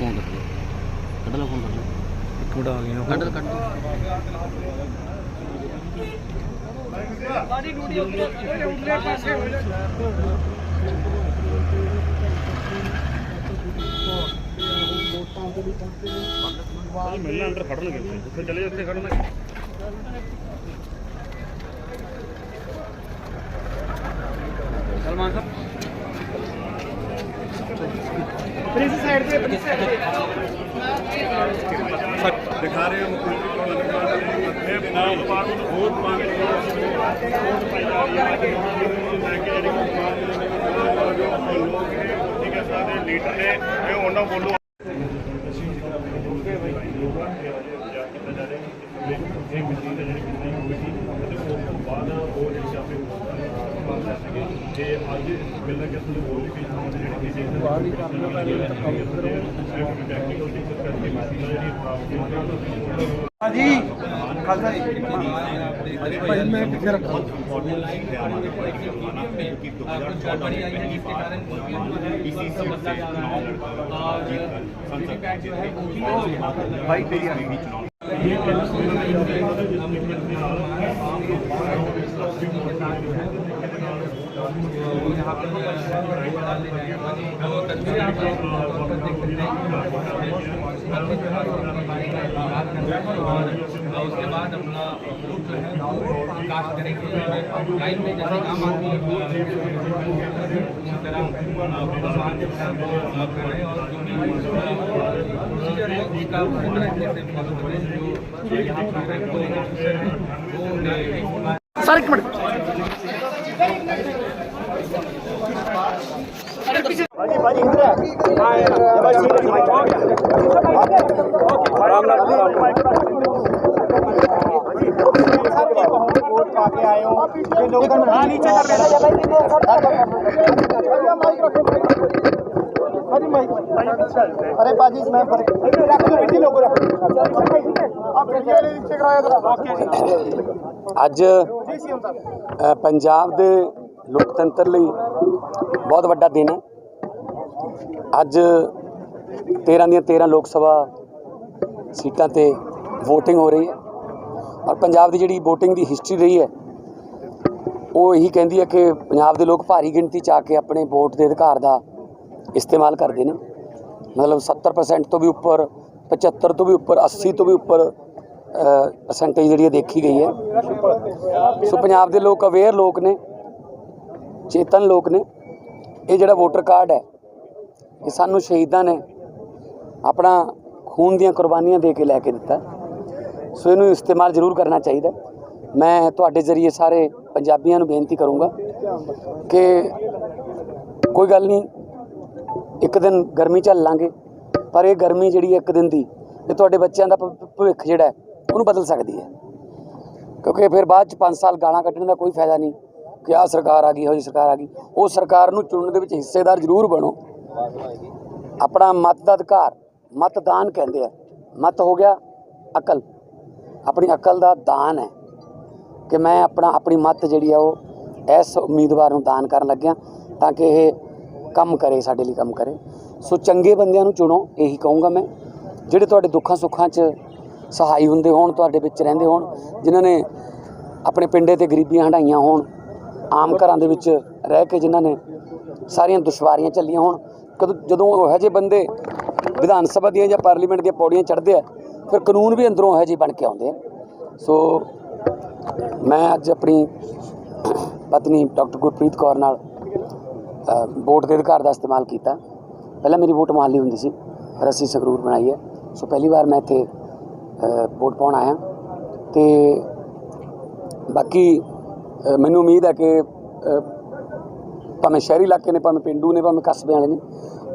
Phone ਕੱਟ ਲਓ। ਕੱਢ ਲਓ ਫੋਨ ਕੱਢ ਲਓ। ਇੱਕ ਮਿੰਟ ਆ ਗਿਆ ਕੱਢ ਲਓ ਕੱਢ ਲਓ। ਮਿਲਣਾ ਅੰਦਰ ਖੜਨਗੇ ਉੱਥੇ। ਚਲੇ ਉੱਥੇ ਖੜਨਗੇ ਸਲਮਾਨ ਸਾਹਿਬ। ਦਿਖਾ ਰਹੇ ਹਾਂ ਇਹ ਨਾਮ ਪਾਰ ਨੂੰ ਵੋਟ ਮੰਗ ਵੋਟ ਪਾਈ ਜਾ ਰਹੀ ਹੈ ਲੈ ਕੇ ਜਿਹੜੀ ਜੋ ਲੋਕ ਨੇ ਠੀਕ ਹੈ ਸਾਡੇ ਲੀਡਰ ਨੇ, ਇਹ ਉਹਨਾਂ ਬੋਲੋ ਇਹ ਮੀਟਿੰਗ ਦਾ ਜਿਹੜੀ ਕਿੰਨੀ ਹੋਈ ਸੀ ਤੇ ਉਸ ਤੋਂ ਬਾਅਦ ਉਹ ਜਿਹੜੀ ਆਪੇ ਬੰਦ ਕਰ ਸਕੇ ਤੇ ਅੱਜ ਮਿਲਣਾ ਕਿ ਤੁਹਾਨੂੰ ਹੋਰ ਵੀ ਪੇਸ਼ ਹੋਣ ਜਿਹੜੀ ਕਿਸੇ और उसके बाद अपना वोट जो है कास्ट करेंगे। लाइन में जैसे आम आदमी उसी तरह करें और जो प्रोसीजर है उसका जैसे फॉलो करें जो यहाँ पर वो सर एक मिनट ਆਏ ਹੋ ਕਿ ਲੋਕਾਂ ਨੂੰ ਆ ਨੀਚੇ ਕਰ ਰਿਹਾ ਹੈ ਮਾਈਕ ਰੱਖੋ ਭਾਈ ਅੱਜ ਪੰਜਾਬ ਦੇ ਲੋਕਤੰਤਰ ਲਈ ਬਹੁਤ ਵੱਡਾ ਦਿਨ ਹੈ। ਅੱਜ 13 ਦੀਆਂ 13 ਲੋਕ ਸਭਾ ਸੀਟਾਂ ਤੇ VOTING ਹੋ ਰਹੀ ਹੈ। ਔਰ ਪੰਜਾਬ ਦੀ ਜਿਹੜੀ VOTING ਦੀ ਹਿਸਟਰੀ ਰਹੀ ਹੈ ਉਹ ਇਹੀ ਕਹਿੰਦੀ ਹੈ ਕਿ ਪੰਜਾਬ ਦੇ ਲੋਕ ਭਾਰੀ ਗਿਣਤੀ ਚ ਆ ਕੇ ਆਪਣੇ ਵੋਟ ਦੇ ਅਧਿਕਾਰ ਦਾ ਇਸਤੇਮਾਲ ਕਰਦੇ ਨੇ। ਮਤਲਬ 70% ਤੋਂ ਵੀ ਉੱਪਰ 75 ਤੋਂ ਵੀ ਉੱਪਰ 80 ਤੋਂ ਵੀ ਉੱਪਰ ਪਰਸੈਂਟੇਜ ਜਿਹੜੀ ਹੈ ਦੇਖੀ ਗਈ ਹੈ। ਸੋ ਪੰਜਾਬ ਦੇ ਲੋਕ ਅਵੇਅਰ ਲੋਕ ਨੇ, ਚੇਤਨ ਲੋਕ ਨੇ। ਇਹ ਜਿਹੜਾ ਵੋਟਰ ਕਾਰਡ ਹੈ, ਇਹ ਸਾਨੂੰ ਸ਼ਹੀਦਾਂ ਨੇ ਆਪਣਾ ਖੂਨ ਦੀਆਂ ਕੁਰਬਾਨੀਆਂ ਦੇ ਕੇ ਲੈ ਕੇ ਦਿੱਤਾ। ਸੋ ਇਹਨੂੰ ਇਸਤੇਮਾਲ ਜ਼ਰੂਰ ਕਰਨਾ ਚਾਹੀਦਾ। ਮੈਂ ਤੁਹਾਡੇ ਜ਼ਰੀਏ ਸਾਰੇ ਪੰਜਾਬੀਆਂ ਨੂੰ ਬੇਨਤੀ ਕਰੂੰਗਾ ਕਿ ਕੋਈ ਗੱਲ ਨਹੀਂ, ਇੱਕ ਦਿਨ ਗਰਮੀ ਝੱਲ ਲਾਂਗੇ, ਪਰ ਇਹ ਗਰਮੀ ਜਿਹੜੀ ਹੈ ਇੱਕ ਦਿਨ ਦੀ, ਇਹ ਤੁਹਾਡੇ ਬੱਚਿਆਂ ਦਾ ਭ- ਭਵਿੱਖ ਜਿਹੜਾ ਉਹਨੂੰ ਬਦਲ ਸਕਦੀ ਹੈ। ਕਿਉਂਕਿ ਫਿਰ ਬਾਅਦ ਚ 5 ਸਾਲ ਗਾਲਾਂ ਕੱਢਣ ਦਾ ਕੋਈ ਫਾਇਦਾ ਨਹੀਂ ਕਿ ਆਹ ਸਰਕਾਰ ਆ ਗਈ ਹੋ ਜੀ ਸਰਕਾਰ ਆ ਗਈ। ਉਹ ਸਰਕਾਰ ਨੂੰ ਚੁਣਨ ਦੇ ਵਿੱਚ ਹਿੱਸੇਦਾਰ ਜ਼ਰੂਰ ਬਣੋ। ਆਪਣਾ ਮਤ ਦਾ ਅਧਿਕਾਰ ਮਤਦਾਨ ਕਹਿੰਦੇ ਆ। ਮਤ ਹੋ ਗਿਆ ਅਕਲ। ਆਪਣੀ ਅਕਲ ਦਾ ਦਾਨ ਹੈ। ਕਿ ਮੈਂ ਆਪਣਾ, ਆਪਣੀ ਮੱਤ ਜਿਹੜੀ ਆ ਉਹ ਇਸ ਉਮੀਦਵਾਰ ਨੂੰ ਦਾਨ ਕਰਨ ਲੱਗਿਆ ਤਾਂ ਕਿ ਇਹ ਕੰਮ ਕਰੇ, ਸਾਡੇ ਲਈ ਕੰਮ ਕਰੇ। ਸੋ ਚੰਗੇ ਬੰਦਿਆਂ ਨੂੰ ਚੁਣੋ, ਇਹੀ ਕਹੂੰਗਾ ਮੈਂ। ਜਿਹੜੇ ਤੁਹਾਡੇ ਦੁੱਖਾਂ ਸੁੱਖਾਂ 'ਚ ਸਹਾਈ ਹੁੰਦੇ ਹੋਣ, ਤੁਹਾਡੇ ਵਿੱਚ ਰਹਿੰਦੇ ਹੋਣ, ਜਿਨ੍ਹਾਂ ਨੇ ਆਪਣੇ ਪਿੰਡੇ ਤੇ ਗਰੀਬੀਆਂ ਹੰਢਾਈਆਂ ਹੋਣ, ਆਮ ਘਰਾਂ ਦੇ ਵਿੱਚ ਰਹਿ ਕੇ ਜਿਨ੍ਹਾਂ ਨੇ ਸਾਰੀਆਂ ਦੁਸ਼ਵਾਰੀਆਂ ਚੱਲੀਆਂ ਹੋਣ, ਕਦੋਂ, ਜਦੋਂ ਉਹ ਇਹੋ ਜਿਹੇ ਬੰਦੇ ਵਿਧਾਨ ਸਭਾ ਦੀਆਂ ਜਾਂ ਪਾਰਲੀਮੈਂਟ ਦੀਆਂ ਪੌੜੀਆਂ ਚੜ੍ਹਦੇ ਆ, ਫਿਰ ਕਾਨੂੰਨ ਵੀ ਅੰਦਰੋਂ ਇਹੋ ਜਿਹੇ ਬਣ ਕੇ ਆਉਂਦੇ ਆ। ਸੋ ਮੈਂ ਅੱਜ ਆਪਣੀ ਪਤਨੀ ਡਾਕਟਰ ਗੁਰਪ੍ਰੀਤ ਕੌਰ ਨਾਲ ਵੋਟ ਦੇ ਅਧਿਕਾਰ ਦਾ ਇਸਤੇਮਾਲ ਕੀਤਾ। ਪਹਿਲਾਂ ਮੇਰੀ ਵੋਟ ਮੁਹੱਲੀ ਹੁੰਦੀ ਸੀ ਪਰ ਅਸੀਂ ਸੰਗਰੂਰ ਬਣਾਈ ਹੈ। ਸੋ ਪਹਿਲੀ ਵਾਰ ਮੈਂ ਇੱਥੇ ਵੋਟ ਪਾਉਣ ਆਇਆ। ਤੇ ਬਾਕੀ ਮੈਨੂੰ ਉਮੀਦ ਹੈ ਕਿ ਭਾਵੇਂ ਸ਼ਹਿਰੀ ਇਲਾਕੇ ਨੇ, ਭਾਵੇਂ ਪਿੰਡੂ ਨੇ, ਭਾਵੇਂ ਕਸਬੇ ਵਾਲੇ ਨੇ,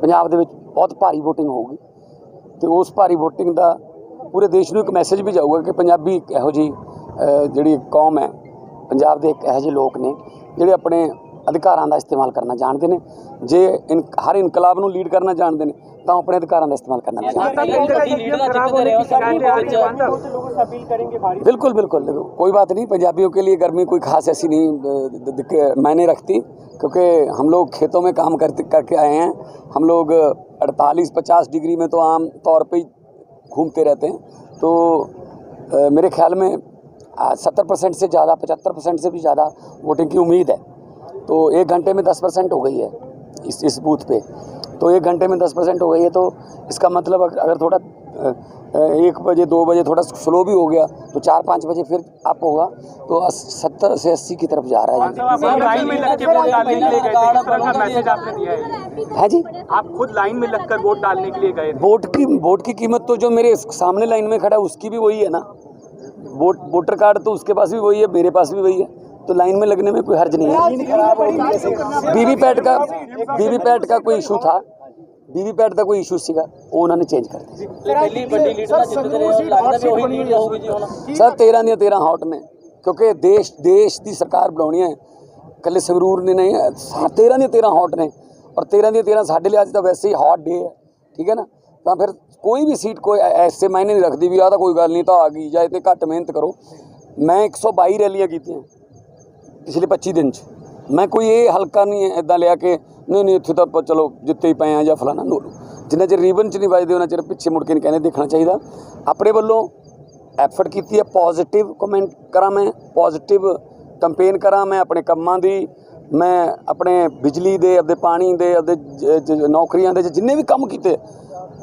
ਪੰਜਾਬ ਦੇ ਵਿੱਚ ਬਹੁਤ ਭਾਰੀ VOTING ਹੋਊਗੀ। ਤੇ ਉਸ ਭਾਰੀ VOTING ਦਾ ਪੂਰੇ ਦੇਸ਼ ਨੂੰ ਇੱਕ ਮੈਸੇਜ ਵੀ ਜਾਊਗਾ ਕਿ ਪੰਜਾਬੀ ਇੱਕ ਇਹੋ ਜਿਹੀ ਜਿਹੜੀ ਕੌਮ ਹੈ ਪੰਜਾਬ ਦੇ ਇੱਕ ਇਹੋ ਜਿਹੇ ਲੋਕ ਨੇ ਜਿਹੜੇ ਆਪਣੇ ਅਧਿਕਾਰਾਂ ਦਾ ਇਸਤੇਮਾਲ ਕਰਨਾ ਜਾਣਦੇ ਨੇ ਜੇ ਇਨ ਹਰ ਇਨਕਲਾਬ ਨੂੰ ਲੀਡ ਕਰਨਾ ਜਾਣਦੇ ਨੇ ਤਾਂ ਉਹ ਆਪਣੇ ਅਧਿਕਾਰਾਂ ਦਾ ਇਸਤੇਮਾਲ ਕਰਨਾ ਵੀ जाने बिल्कुल बिल्कुल देखो, कोई बात नहीं पंजाबियों के लिए गर्मी कोई खास ऐसी नहीं अ, द- द- मायने रखती क्योंकि हम लोग खेतों में काम करते करके आए हैं हम लोग 48-50 डिग्री में तो आम तौर पे ही घूमते रहते हैं तो अ, मेरे ख्याल में सत्तर परसेंट से ज़्यादा पचहत्तर परसेंट से भी ज़्यादा वोटिंग की उम्मीद है। तो एक घंटे में दस परसेंट हो गई है इस इस बूथ पे। तो एक घंटे में दस परसेंट हो गई है तो इसका मतलब अगर थोड़ा एक बजे दो बजे थोड़ा स्लो भी हो गया तो चार पाँच बजे फिर अप होगा। तो सत्तर से अस्सी की तरफ़ जा रहा है आप दिया है? है जी। आप खुद लाइन में लगकर वोट डालने के लिए गए वोट की वोट की कीमत तो जो मेरे सामने लाइन में खड़ा है उसकी भी वही है ना। वोट वोटर कार्ड तो उसके पास भी वही है मेरे पास भी वही है तो लाइन में लगने में कोई हर्ज नहीं है वीवीपैट का वीवीपैट का कोई इशू था वीवीपैट ਦਾ ਕੋਈ ਇਸ਼ੂ ਸੀਗਾ ਉਹ ਉਹਨਾਂ ਨੇ ਚੇਂਜ ਕਰ ਦਿੱਤਾ ਪਹਿਲੀ ਵੱਡੀ ਲੀਡ ਨਾਲ ਜਿੱਤਦੇ ਰਹੇ ਹੋ ਲੱਗਦਾ ਵੀ ਉਹੀ ਲੀਡ ਹੋਊਗੀ ਜੀ ਹੁਣ ਸਰ 13 ਦੀਆਂ 13 ਹੌਟ ਨੇ ਕਿਉਂਕਿ ਦੇਸ਼ ਦੇਸ਼ ਦੀ ਸਰਕਾਰ ਬਣਾਉਣੀ ਹੈ ਕੱਲੇ ਸੰਗਰੂਰ ਨੇ ਨਹੀਂ 13 ਦੀਆਂ 13 ਹੌਟ ਨੇ ਔਰ 13 ਦੀਆਂ 13 ਸਾਡੇ ਲਈ ਅੱਜ ਤਾਂ ਵੈਸੇ ਹੀ ਹੌਟ ਡੇ ਹੈ ਠੀਕ ਹੈ ਨਾ ਤਾਂ ਫਿਰ ਕੋਈ ਵੀ ਸੀਟ ਕੋਈ ਐਸੇ ਮਾਇਨੇ ਨਹੀਂ ਰੱਖਦੀ ਵੀ ਆ ਤਾਂ ਕੋਈ ਗੱਲ ਨਹੀਂ ਤਾਂ ਆ ਗਈ, ਜਾਂ ਇਹ ਤੇ ਘੱਟ ਮਿਹਨਤ ਕਰੋ। ਮੈਂ 122 ਰੈਲੀਆਂ ਕੀਤੀਆਂ ਪਿਛਲੇ 25 ਦਿਨ ਚ। ਮੈਂ ਕੋਈ ਇਹ ਹਲਕਾ ਨਹੀਂ ਇਦਾਂ ਲਿਆ ਕਿ, ਨਹੀਂ ਨਹੀਂ, ਇੱਥੇ ਤਾਂ ਆਪਾਂ ਚਲੋ ਜਿੱਤੇ ਹੀ ਪਏ ਆ ਜਾਂ ਫਲਾਣਾ ਨੋ ਜਿੰਨਾ ਚਿਰ ਰੀਬਨ ਚ ਨਹੀਂ ਵੱਜਦੇ, ਉਹਨਾਂ ਚਿਰ ਪਿੱਛੇ ਮੁੜ ਕੇ ਨਹੀਂ ਕਹਿੰਦੇ ਦੇਖਣਾ ਚਾਹੀਦਾ। ਆਪਣੇ ਵੱਲੋਂ ਐਫਰਟ ਕੀਤੀ ਹੈ ਪੋਜ਼ਿਟਿਵ ਕਮੈਂਟ ਕਰਾਂ ਮੈਂ ਪੋਜ਼ਿਟਿਵ ਕੰਪੇਨ ਕਰਾਂ ਮੈਂ ਆਪਣੇ ਕੰਮਾਂ ਦੀ। ਮੈਂ ਆਪਣੇ ਬਿਜਲੀ ਦੇ, ਆਪਦੇ ਪਾਣੀ ਦੇ, ਆਪਦੇ ਨੌਕਰੀਆਂ ਦੇ, ਜਿੰਨੇ ਵੀ ਕੰਮ ਕੀਤੇ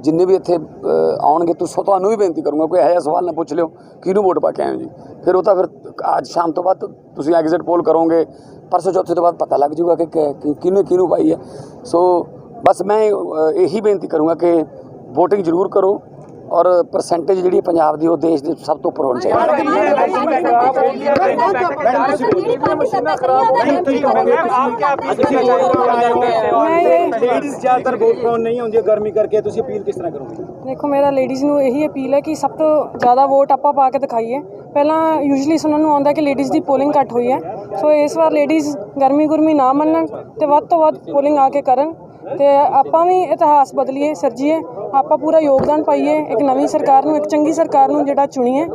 ਜਿੰਨੇ ਵੀ ਇੱਥੇ ਆਉਣਗੇ ਤੁਸੀਂ ਤੁਹਾਨੂੰ ਵੀ ਬੇਨਤੀ ਕਰੂੰਗਾ, ਕੋਈ ਇਹੋ ਜਿਹਾ ਸਵਾਲ ਨਾ ਪੁੱਛ ਲਿਓ, ਕਿਹਨੂੰ ਵੋਟ ਪਾ ਕੇ ਆਏ ਜੀ? ਫਿਰ ਉਹ ਤਾਂ ਫਿਰ ਅੱਜ ਸ਼ਾਮ ਤੋਂ ਬਾਅਦ ਤੁਸੀਂ ਐਗਜ਼ਿਟ ਪੋਲ ਕਰੋਗੇ, ਪਰਸੋਂ ਚੌਥੇ ਤੋਂ ਬਾਅਦ ਪਤਾ ਲੱਗ ਜਾਊਗਾ ਕਿ ਕਿ- ਕਿ- ਕਿਹਨੇ ਕਿਹਨੂੰ ਪਾਈ ਹੈ। ਸੋ ਬਸ ਮੈਂ ਇਹੀ ਬੇਨਤੀ ਕਰੂੰਗਾ ਕਿ VOTING ਜ਼ਰੂਰ ਕਰੋ ਔਰ ਪਰਸੈਂਟੇਜ ਜਿਹੜੀ ਪੰਜਾਬ ਦੀ ਉਹ ਦੇਸ਼ ਦੇ ਸਭ ਤੋਂ ਉੱਪਰ ਹੋਣੀ ਚਾਹੀਦੀ ਹੈ ਲੇਡੀਜ਼ ਜ਼ਿਆਦਾਤਰ ਵੋਟ ਪਾਉਣ ਨਹੀਂ ਆਉਂਦੀਆਂ ਗਰਮੀ ਕਰਕੇ ਤੁਸੀਂ ਅਪੀਲ ਕਿਸ ਤਰ੍ਹਾਂ ਕਰੋਗੇ ਦੇਖੋ ਮੇਰਾ ਲੇਡੀਜ਼ ਨੂੰ ਇਹੀ ਅਪੀਲ ਹੈ ਕਿ ਸਭ ਤੋਂ ਜ਼ਿਆਦਾ ਵੋਟ ਆਪਾਂ ਪਾ ਕੇ ਦਿਖਾਈਏ ਪਹਿਲਾਂ ਯੂਜੂਲੀ ਸੁਣਨ ਨੂੰ ਆਉਂਦਾ ਕਿ ਲੇਡੀਜ਼ ਦੀ ਪੋਲਿੰਗ ਘੱਟ ਹੋਈ ਹੈ ਸੋ ਇਸ ਵਾਰ ਲੇਡੀਜ਼ ਗਰਮੀ ਗੁਰਮੀ ਨਾ ਮੰਨਣ ਤੇ ਵੱਧ ਤੋਂ ਵੱਧ ਪੋਲਿੰਗ ਆ ਕੇ ਕਰਨ ਤੇ ਆਪਾਂ ਵੀ ਇਤਿਹਾਸ ਬਦਲੀਏ ਸਿਰਜੀਏ ਆਪਾਂ ਪੂਰਾ ਯੋਗਦਾਨ ਪਾਈਏ, ਇੱਕ ਨਵੀਂ ਸਰਕਾਰ ਨੂੰ, ਇੱਕ ਚੰਗੀ ਸਰਕਾਰ ਨੂੰ ਜਿਹੜਾ ਚੁਣੀਏ,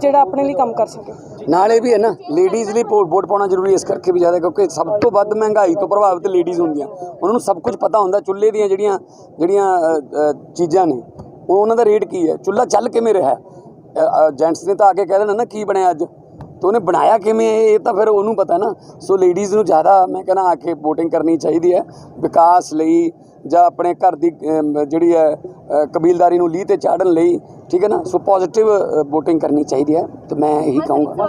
ਜਿਹੜਾ ਆਪਣੇ ਲਈ ਕੰਮ ਕਰ ਸਕੇ। ਨਾਲ ਇਹ ਵੀ ਹੈ ਨਾ ਲੇਡੀਜ਼ ਲਈ ਵੋਟ ਪਾਉਣਾ ਜ਼ਰੂਰੀ ਇਸ ਕਰਕੇ ਵੀ ਜ਼ਿਆਦਾ, ਕਿਉਂਕਿ ਸਭ ਤੋਂ ਵੱਧ ਮਹਿੰਗਾਈ ਤੋਂ ਪ੍ਰਭਾਵਿਤ ਲੇਡੀਜ਼ ਹੁੰਦੀਆਂ। ਉਹਨਾਂ ਨੂੰ ਸਭ ਕੁਝ ਪਤਾ ਹੁੰਦਾ, ਚੁੱਲ੍ਹੇ ਦੀਆਂ ਜਿਹੜੀਆਂ ਜਿਹੜੀਆਂ ਚੀਜ਼ਾਂ ਨੇ, ਉਹ ਉਹਨਾਂ ਦਾ ਰੇਟ ਕੀ ਹੈ? ਚੁੱਲ੍ਹਾ ਚੱਲ ਕਿਵੇਂ ਰਿਹਾ? ਜੈਂਟਸ ਨੇ ਤਾਂ ਆ ਕੇ ਕਹਿ ਦੇਣਾ ਨਾ, ਕੀ ਬਣਿਆ ਅੱਜ? ਤੇ ਉਹਨੇ ਬਣਾਇਆ ਕਿਵੇਂ ਇਹ ਤਾਂ ਫਿਰ ਉਹਨੂੰ ਪਤਾ ਨਾ। ਸੋ ਲੇਡੀਜ਼ ਨੂੰ ਜ਼ਿਆਦਾ ਮੈਂ ਕਹਿੰਦਾ ਆ ਕੇ VOTING ਕਰਨੀ ਚਾਹੀਦੀ ਹੈ। ਵਿਕਾਸ ਲਈ ਜਾਂ ਆਪਣੇ ਘਰ ਦੀ ਜਿਹੜੀ ਹੈ ਕਬੀਲਦਾਰੀ ਨੂੰ ਲੀਹ ਤੇ ਚਾੜਨ ਲਈ ਠੀਕ ਹੈ ਨਾ? ਸੋ ਪੋਜ਼ਿਟਿਵ VOTING ਕਰਨੀ ਚਾਹੀਦੀ ਹੈ ਤੇ ਮੈਂ ਇਹੀ ਕਹੂੰਗਾ।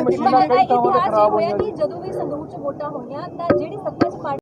ਇਤਿਹਾਸ ਇਹ ਹੋਇਆ ਕਿ ਜਦੋਂ ਵੀ ਸੰਗਰੂਰ ਚ ਵੋਟਾਂ ਹੋਈਆਂ ਤਾਂ ਜਿਹੜੀ ਸੱਤਾ ਚ ਪਾਰਟੀ